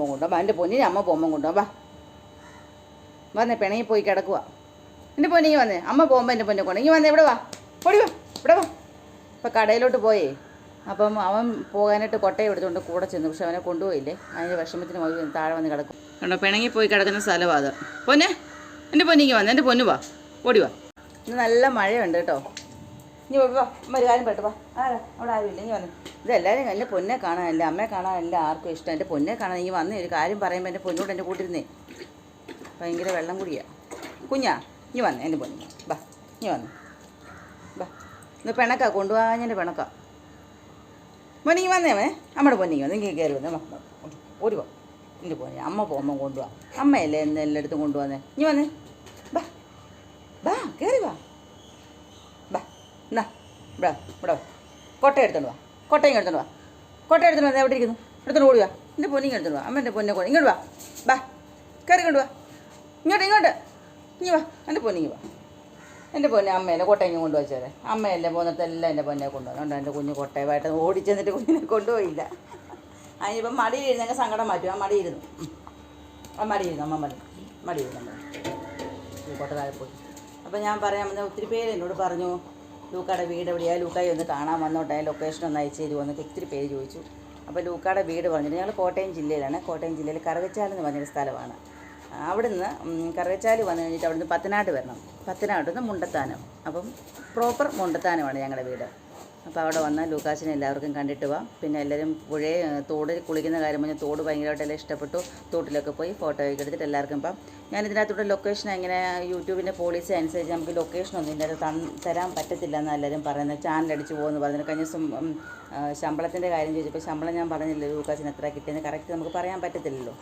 പോകുമ്പോൾ കൊണ്ടുപോകാം എന്റെ പൊന്നിനെ അമ്മ പോകുമ്പോൾ കൊണ്ടുപോകാം വന്നേ പിണങ്ങി പോയി കിടക്കുക എന്റെ പൊന്നിങ്ങി വന്നേ. അമ്മ പോകുമ്പോൾ എന്റെ പൊന്നെ കൊണ്ട് ഇങ്ങനെ വന്നേ ഇവിടെ വാ. പൊടി വാ ഇവിടെ വാ. ഇപ്പം കടയിലോട്ട് പോയേ. അപ്പം അവൻ പോകാനായിട്ട് കൊട്ടയം എടുത്തുകൊണ്ട് കൂടെ ചെന്നു. പക്ഷെ അവനെ കൊണ്ടുപോയില്ലേ? അതിന്റെ വിഷമത്തിന് പോയി താഴെ വന്ന് കിടക്കും. കണ്ടോ പിണങ്ങി പോയി കിടക്കുന്ന സ്ഥലമാണ് അത്. പൊന്നെ എന്റെ പൊന്നിങ്ങി വന്നേ. എന്റെ പൊന്നു വാ. ഓടി വാ. ഇന്ന് നല്ല മഴയുണ്ട് കേട്ടോ. ഇനി വാ മരുകാലം പെട്ടുവാ ആരാ? അവിടെ ആരുമില്ല. ഇനി വന്നു. ഇതെല്ലാവരും എന്റെ പൊന്നെ കാണാനല്ല അമ്മയെ കാണാനല്ല ആർക്കും ഇഷ്ടം. എന്റെ പൊന്നെ കാണാൻ നീ വന്ന് ഒരു കാര്യം പറയുമ്പോൾ എന്റെ പൊന്നോട് എന്റെ കൂട്ടിരുന്നേ. ഭയങ്കര വെള്ളം കുടിയാ. കുഞ്ഞാ നീ വന്നേ എന്റെ പൊന്നു. ബാ ഇനി വന്നു. ബാ ഇന്ന് പിണക്കാ കൊണ്ടുപോകാൻ എന്റെ പിണക്കാ മോനിങ്ങി വന്നേ മേ അമ്മയുടെ പൊന്നിങ്ങി വന്നു. ഇങ്ങനെ കയറി വന്നേ. ഒരു വാ എന്റെ പൊന്നെ അമ്മ പോകുമ്പോൾ കൊണ്ടുപോകാം അമ്മയല്ലേ എന്ന് എല്ലായിടത്തും കൊണ്ടുപോകുന്നേ ഇനി വന്നേ. ബാ ബാ കയറി വാ. ബാ എന്നാ ഇവിടെ ഇവിടെ വാ. കൊട്ട എടുത്തോണ്ട് വാ. കൊട്ടയും എടുത്തോണ്ട് വാ. കൊട്ട എടുത്തോണ്ട് എവിടെ ഇരിക്കുന്നു? എടുത്തോണ്ട് ഓടി വാ. എന്റെ പൊന്നിങ്ങ് എടുത്തോണ്ട് വാ. അമ്മ എന്റെ പൊന്നെ കൂടെ ഇങ്ങോട്ട് വാ. വാ കയറി കൊണ്ട് വാ. ഇങ്ങോട്ട് ഇങ്ങോട്ട്. ഇനി വാ. എന്റെ പൊന്നിങ്ങ് വാ. എന്റെ പൊന്നെ അമ്മേനെ കൊട്ടയും കൊണ്ട് വെച്ചേരെ അമ്മയല്ലേ പോന്നിട്ടെല്ലാം എന്റെ പൊന്നെ കൊണ്ടുപോകുന്നുണ്ട് എന്റെ കുഞ്ഞ് കൊട്ടയമായിട്ട് ഓടിച്ചെന്നിട്ട് കുഞ്ഞിനെ കൊണ്ടുപോയില്ല. അതിനിപ്പം മടിയിരുന്ന് ഞങ്ങൾ സങ്കടം മാറ്റും. ആ മടിയിരുന്നു. ആ മടിയിരുന്നു അമ്മ മടി. മടിയിരുന്നു അമ്മ കൊട്ട പോയി. അപ്പോൾ ഞാൻ പറയാൻ ഒത്തിരി പേര് എന്നോട് പറഞ്ഞു. ലൂക്കാടെ വീട് എവിടെയാ? ലൂക്കായി ഒന്ന് കാണാൻ വന്നോട്ടെ. ലൊക്കേഷൻ ഒന്ന് അയച്ചു തരുമോ എന്നൊക്കെ ഇത്തിരി പേര് ചോദിച്ചു. അപ്പോൾ ലൂക്കാടെ വീട് പറഞ്ഞിട്ട് ഞങ്ങൾ കോട്ടയം ജില്ലയിലാണ്. കോട്ടയം ജില്ലയിൽ കറവച്ചാൽ എന്ന് പറഞ്ഞൊരു സ്ഥലമാണ്. അവിടുന്ന് നിന്ന് കറവച്ചാൽ വന്നു കഴിഞ്ഞിട്ട് അവിടുന്ന് പത്തനാട്ട് വരണം. പത്തനാട് നിന്ന് മുണ്ടത്താനം. അപ്പം പ്രോപ്പർ മുണ്ടത്താനമാണ് ഞങ്ങളുടെ വീട്. അപ്പോൾ അവിടെ വന്നാൽ ലൂക്കാസിനെ എല്ലാവർക്കും കണ്ടിട്ട് പോവാം പിന്നെ എല്ലാവരും പുഴയെ തോടിൽ കുളിക്കുന്ന കാര്യം പറഞ്ഞാൽ തോട് ഭയങ്കരമായിട്ട് ഇഷ്ടപ്പെട്ടു. തോട്ടിലൊക്കെ പോയി ഫോട്ടോ ഒക്കെ എടുത്തിട്ട് എല്ലാവർക്കും ഇപ്പം ഞാൻ ഇതിനകത്തൂടെ ലൊക്കേഷൻ എങ്ങനെ യൂട്യൂബിന്റെ പോളിസി അനുസരിച്ച് നമുക്ക് ഇതിന്റെ തന്ന് തരാൻ പറ്റത്തില്ല എന്ന് എല്ലാവരും പറയുന്നത്. ചാനലടിച്ച് പോകുമെന്ന് പറഞ്ഞു കഴിഞ്ഞ ദിവസം ശമ്പളത്തിന്റെ കാര്യം ചോദിച്ചപ്പോൾ ശമ്പളം ഞാൻ പറഞ്ഞില്ല ലൂക്കാസിന് എത്ര കിട്ടിയെന്ന്? കറക്റ്റ് നമുക്ക് പറയാൻ പറ്റത്തില്ലല്ലോ.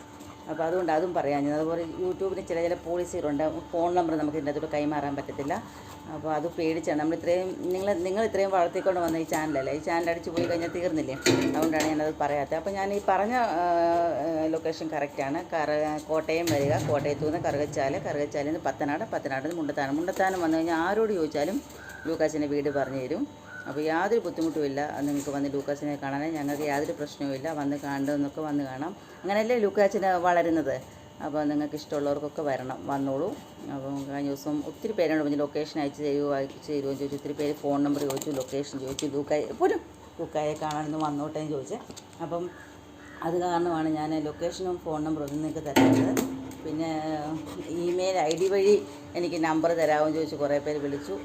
അപ്പോൾ അതുകൊണ്ട് അതും പറയാം. ഞാൻ അതുപോലെ യൂട്യൂബിന് ചില ചില പോളിസികളുണ്ട്. ഫോൺ നമ്പർ നമുക്ക് ഇതിന്റെ അകത്തോട്ട് കൈമാറാൻ പറ്റത്തില്ല. അപ്പോൾ അത് പേടിച്ചാണ് നമ്മൾ ഇത്രയും നിങ്ങൾ നിങ്ങൾ ഇത്രയും വളർത്തിക്കൊണ്ട് വന്ന ഈ ചാനലല്ലേ? ഈ ചാനൽ അടിച്ചു പോയി കഴിഞ്ഞാൽ തീർന്നില്ലേ? അതുകൊണ്ടാണ് ഞാനത് പറയാത്തത്. അപ്പോൾ ഞാൻ ഈ പറഞ്ഞ ലൊക്കേഷൻ കറക്റ്റാണ് കറ കോട്ടയം വരിക. കോട്ടയത്തു നിന്ന് കറുകച്ചാൽ കറുകച്ചാലിൽ നിന്ന് പത്തനാട് പത്തനാട് നിന്ന് മുണ്ടത്താനം. മുണ്ടത്താനം വന്നു കഴിഞ്ഞാൽ ആരോട് ചോദിച്ചാലും ലൂക്കാസിന്റെ വീട് പറഞ്ഞു തരും. അപ്പോൾ യാതൊരു ബുദ്ധിമുട്ടുമില്ല. നിങ്ങൾക്ക് വന്ന് ലൂക്കാസിനെ കാണാൻ ഞങ്ങൾക്ക് യാതൊരു പ്രശ്നവുമില്ല. വന്ന് കാണുന്നതൊക്കെ വന്ന് കാണാം. അങ്ങനെയല്ലേ ലൂക്കാച്ചന് വളരുന്നത്? അപ്പോൾ നിങ്ങൾക്ക് ഇഷ്ടമുള്ളവർക്കൊക്കെ വരണം. വന്നോളൂ. അപ്പോൾ കഴിഞ്ഞ ദിവസം ഒത്തിരി പേരോട് പറഞ്ഞു ലൊക്കേഷൻ അയച്ചു തരുമോ അയച്ചു തരുമോ ചോദിച്ചു. ഒത്തിരി പേര് ഫോൺ നമ്പർ ചോദിച്ചു ലൊക്കേഷൻ ചോദിച്ചു. ലൂക്കായ പോരും ലൂക്കായെ കാണാനൊന്ന് വന്നോട്ടേന്ന് ചോദിച്ചത് ചോദിച്ചു. അപ്പം അത് കാരണമാണ് ഞാൻ ലൊക്കേഷനും ഫോൺ നമ്പറും ഒന്നും നിങ്ങൾക്ക് തരുന്നത് പിന്നെ ഇമെയിൽ ഐ ഡി വഴി എനിക്ക് നമ്പർ തരാമെന്ന് ചോദിച്ച് കുറേ പേര് വിളിച്ചു.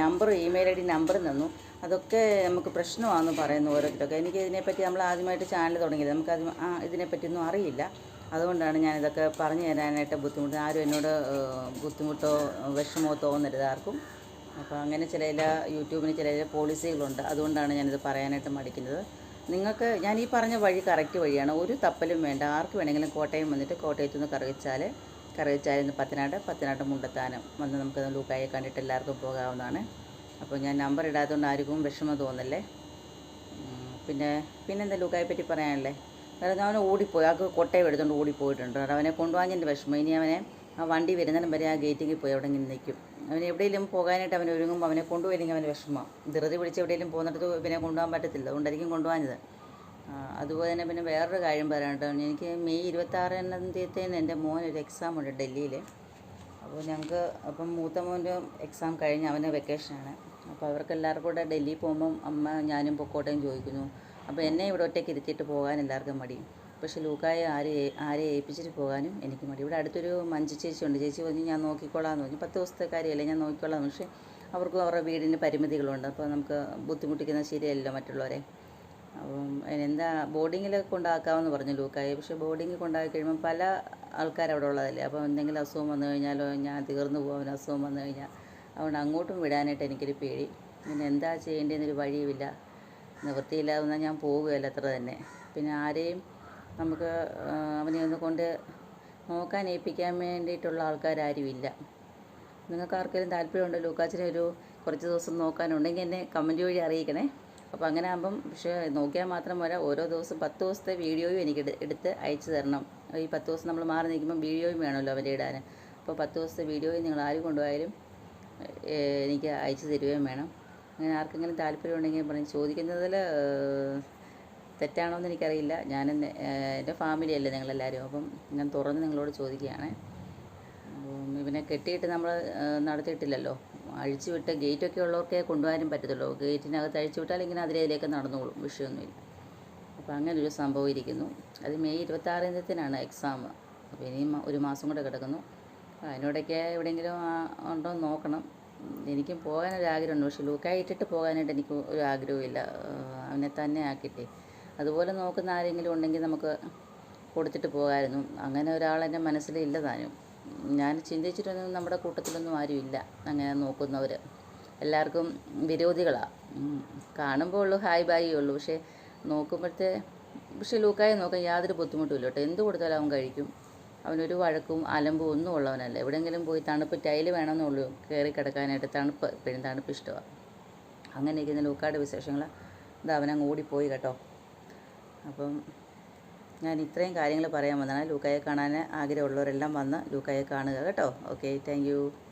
നമ്പർ ഇമെയിൽ ഐ ഡി നമ്പർ തന്നു. അതൊക്കെ നമുക്ക് പ്രശ്നമാണെന്ന് പറയുന്നു ഓരോരുത്തരൊക്കെ. എനിക്ക് ഇതിനെപ്പറ്റി നമ്മൾ ആദ്യമായിട്ട് ചാനൽ തുടങ്ങിയത്. നമുക്ക് ആ ഇതിനെപ്പറ്റിയൊന്നും അറിയില്ല. അതുകൊണ്ടാണ് ഞാനിതൊക്കെ പറഞ്ഞു തരാനായിട്ട് ബുദ്ധിമുട്ട്. ആരും എന്നോട് ബുദ്ധിമുട്ടോ വിഷമോ തോന്നരുത് ആർക്കും. അപ്പോൾ അങ്ങനെ ചില യൂട്യൂബിന് ചില പോളിസികളുണ്ട് അതുകൊണ്ടാണ് ഞാനിത് പറയാനായിട്ട് മടിക്കുന്നത്. നിങ്ങൾക്ക് ഞാൻ ഈ പറഞ്ഞ വഴി കറക്റ്റ് വഴിയാണ്. ഒരു തപ്പലും വേണ്ട. ആർക്ക് വേണമെങ്കിലും കോട്ടയം വന്നിട്ട് കോട്ടയത്തു നിന്ന് കറുകച്ചാൽ കറുകച്ചാലിൽ നിന്ന് പത്തനാട് പത്തനാട് മുണ്ടത്താനം വന്ന് നമുക്ക് ലൂക്കായെ കണ്ടിട്ട് എല്ലാവർക്കും പോകാവുന്നതാണ്. അപ്പോൾ ഞാൻ നമ്പർ ഇടാത്തതുകൊണ്ട് ആർക്കും വിഷമം തോന്നല്ലേ? പിന്നെ പിന്നെന്താ ലൂക്കായെ പറ്റി പറയാനല്ലേ? കാരണം അവനെ ഓടിപ്പോയി. ആൾക്ക് കൊട്ടയം എടുത്തുകൊണ്ട് ഓടിപ്പോയിട്ടുണ്ട്. അവനെ കൊണ്ടുപോകാൻ വിഷമം. ഇനി അവനെ ആ വണ്ടി വരുന്നതിനും വരെ ആ ഗേറ്റിങ്ങിൽ പോയി അവിടെ ഇങ്ങനെ നിൽക്കും. അവൻ എവിടെയെങ്കിലും പോകാനായിട്ട് അവൻ ഒരുങ്ങുമ്പോൾ അവനെ കൊണ്ടുപോയില്ലെങ്കിൽ അവന് വിഷമമാണ് ധൃതി പിടിച്ച് എവിടെയെങ്കിലും പോകുന്നിടത്ത് പിന്നെ കൊണ്ടുപോകാൻ പറ്റത്തില്ല. അതുകൊണ്ടായിരിക്കും കൊണ്ടുപോകാഞ്ഞത്. അതുപോലെ തന്നെ പിന്നെ വേറൊരു കാര്യം പറയാനുണ്ട് എനിക്ക് മെയ് ഇരുപത്താറാം തീയതിന് എന്റെ മോൻ ഒരു എക്സാം ഉണ്ട് ഡൽഹിയിൽ. അപ്പോൾ ഞങ്ങൾക്ക് അപ്പം മൂത്ത മോന്റെ എക്സാം കഴിഞ്ഞ് അവന് വെക്കേഷനാണ് അപ്പോൾ അവർക്ക് എല്ലാവർക്കും കൂടെ ഡൽഹി പോകുമ്പം അമ്മ ഞാനും പൊക്കോട്ടയും ചോദിക്കുന്നു. അപ്പോൾ എന്നെ ഇവിടെ ഒറ്റയ്ക്ക് ഇരുത്തിയിട്ട് പോകാൻ എല്ലാവർക്കും മടി പക്ഷേ ലൂക്കായെ ആരെ ആരെ ഏൽപ്പിച്ചിട്ട് പോകാനും എനിക്ക് മടി. ഇവിടെ അടുത്തൊരു മഞ്ജു ചേച്ചി ഉണ്ട് ചേച്ചി പറഞ്ഞു ഞാൻ നോക്കിക്കോളാം എന്ന് പറഞ്ഞു. പത്ത് ദിവസത്തെ കാര്യമല്ലേ ഞാൻ നോക്കിക്കോളാം പക്ഷേ അവർക്കും അവരുടെ വീടിന് പരിമിതികളുണ്ട്. അപ്പോൾ നമുക്ക് ബുദ്ധിമുട്ടിക്കുന്ന ശരിയല്ലോ മറ്റുള്ളവരെ. അപ്പം എന്താ ബോർഡിങ്ങിലൊക്കെ കൊണ്ടാക്കാമെന്ന് പറഞ്ഞു ലൂക്കായി. പക്ഷേ ബോർഡിങ്ങിൽ കൊണ്ടാക്കി കഴിയുമ്പോൾ പല ആൾക്കാർ അവിടെ ഉള്ളതല്ലേ. അപ്പോൾ എന്തെങ്കിലും അസുഖം വന്നു കഴിഞ്ഞാലോ ഞാൻ തീർന്നു പോകും അസുഖം വന്നു കഴിഞ്ഞാൽ. അതുകൊണ്ട് അങ്ങോട്ടും വിടാനായിട്ട് എനിക്കൊരു പേടി. പിന്നെ എന്താ ചെയ്യേണ്ടതെന്നൊരു വഴിയുമില്ല. നിവൃത്തിയില്ലാതെ ഞാൻ പോകുകയല്ല അത്ര തന്നെ. പിന്നെ ആരെയും നമുക്ക് അവനെ ഒന്ന് കൊണ്ട് നോക്കാൻ ഏൽപ്പിക്കാൻ വേണ്ടിയിട്ടുള്ള ആൾക്കാരാരുമില്ല. നിങ്ങൾക്ക് ആർക്കെങ്കിലും താല്പര്യമുണ്ടോ? ലൂക്കാച്ചിനെ ഒരു കുറച്ച് ദിവസം നോക്കാനുണ്ടെങ്കിൽ എന്നെ കമന്റ് വഴി അറിയിക്കണേ. അപ്പോൾ അങ്ങനെ ആകുമ്പം പക്ഷേ നോക്കിയാൽ മാത്രം പോരാ. ഓരോ ദിവസം പത്ത് ദിവസത്തെ വീഡിയോയും എനിക്ക് എടുത്ത് അയച്ചു തരണം. ഈ പത്ത് ദിവസം നമ്മൾ മാറി നിൽക്കുമ്പോൾ വീഡിയോയും വേണമല്ലോ അവരെ ഇടാൻ. അപ്പോൾ പത്ത് ദിവസത്തെ വീഡിയോയും നിങ്ങൾ ആര് കൊണ്ടുപോയാലും എനിക്ക് അയച്ചു തരുകയും വേണം. അങ്ങനെ ആർക്കെങ്കിലും താല്പര്യം ഉണ്ടെങ്കിൽ പറഞ്ഞ് ചോദിക്കുന്നതിൽ തെറ്റാണോ എന്ന് എനിക്കറിയില്ല. ഞാൻ എന്റെ ഫാമിലി അല്ലേ നിങ്ങളെല്ലാവരും. അപ്പം ഞാൻ തുറന്ന് നിങ്ങളോട് ചോദിക്കുകയാണ്. ഇവനെ കെട്ടിയിട്ട് നമ്മൾ നടത്തിയിട്ടില്ലല്ലോ. അഴിച്ചു വിട്ട് ഗേറ്റൊക്കെ ഉള്ളവർക്കേ കൊണ്ടുപോകാനും പറ്റത്തുള്ളൂ. ഗേറ്റിനകത്ത് അഴിച്ചു വിട്ടാൽ ഇങ്ങനെ അതിലേക്ക് നടന്നോളും. വിഷയമൊന്നുമില്ല. അപ്പോൾ അങ്ങനെ ഒരു സംഭവം ഇരിക്കുന്നു. അത് മെയ് ഇരുപത്താറിനത്തിനാണ് എക്സാം. അപ്പോൾ ഇനിയും ഒരു മാസം കൂടെ കിടക്കുന്നു. അതിനോടൊക്കെ എവിടെയെങ്കിലും ഉണ്ടോ എന്ന് നോക്കണം. എനിക്കും പോകാനൊരാഗ്രഹമുണ്ട്. പക്ഷെ ലൂക്കായി ഇട്ടിട്ട് പോകാനായിട്ട് എനിക്ക് ഒരു ആഗ്രഹമില്ല ഇല്ല അവനെ തന്നെ ആക്കിയിട്ടേ. അതുപോലെ നോക്കുന്ന ആരെങ്കിലും ഉണ്ടെങ്കിൽ നമുക്ക് കൊടുത്തിട്ട് പോകാമായിരുന്നു. അങ്ങനെ ഒരാൾ എന്റെ മനസ്സിലില്ല താനും. ഞാൻ ചിന്തിച്ചിട്ടൊന്നും നമ്മുടെ കൂട്ടത്തിലൊന്നും ആരുമില്ല. അങ്ങനെ നോക്കുന്നവർ എല്ലാവർക്കും വിരോധികളാണ് കാണുമ്പോൾ ഉള്ളു ഹായ് ബായി ഉള്ളൂ. പക്ഷേ നോക്കുമ്പോഴത്തെ പക്ഷേ ലൂക്കായി നോക്കാൻ യാതൊരു ബുദ്ധിമുട്ടുമില്ല കേട്ടോ. എന്ത് കൊടുത്താലും അവൻ കഴിക്കും. അവനൊരു വഴക്കും അലമ്പും ഒന്നും ഉള്ളവനല്ല. എവിടെയെങ്കിലും പോയി തണുപ്പ് ടൈൽ വേണമെന്നുള്ളൂ കയറി കിടക്കാനായിട്ട്. തണുപ്പ് എപ്പോഴും തണുപ്പ് ഇഷ്ടമാണ് അങ്ങനെ ഇരിക്കുന്ന ലൂക്കായുടെ വിശേഷങ്ങൾ ഇത് അവനങ്ങ് ഓടിപ്പോയി കേട്ടോ. അപ്പം ഞാൻ ഇത്രയും കാര്യങ്ങൾ പറയാൻ വന്നതാണ്. ലൂക്കായെ കാണാൻ ആഗ്രഹമുള്ളവരെല്ലാം വന്ന് ലൂക്കായെ കാണുക കേട്ടോ. Okay thank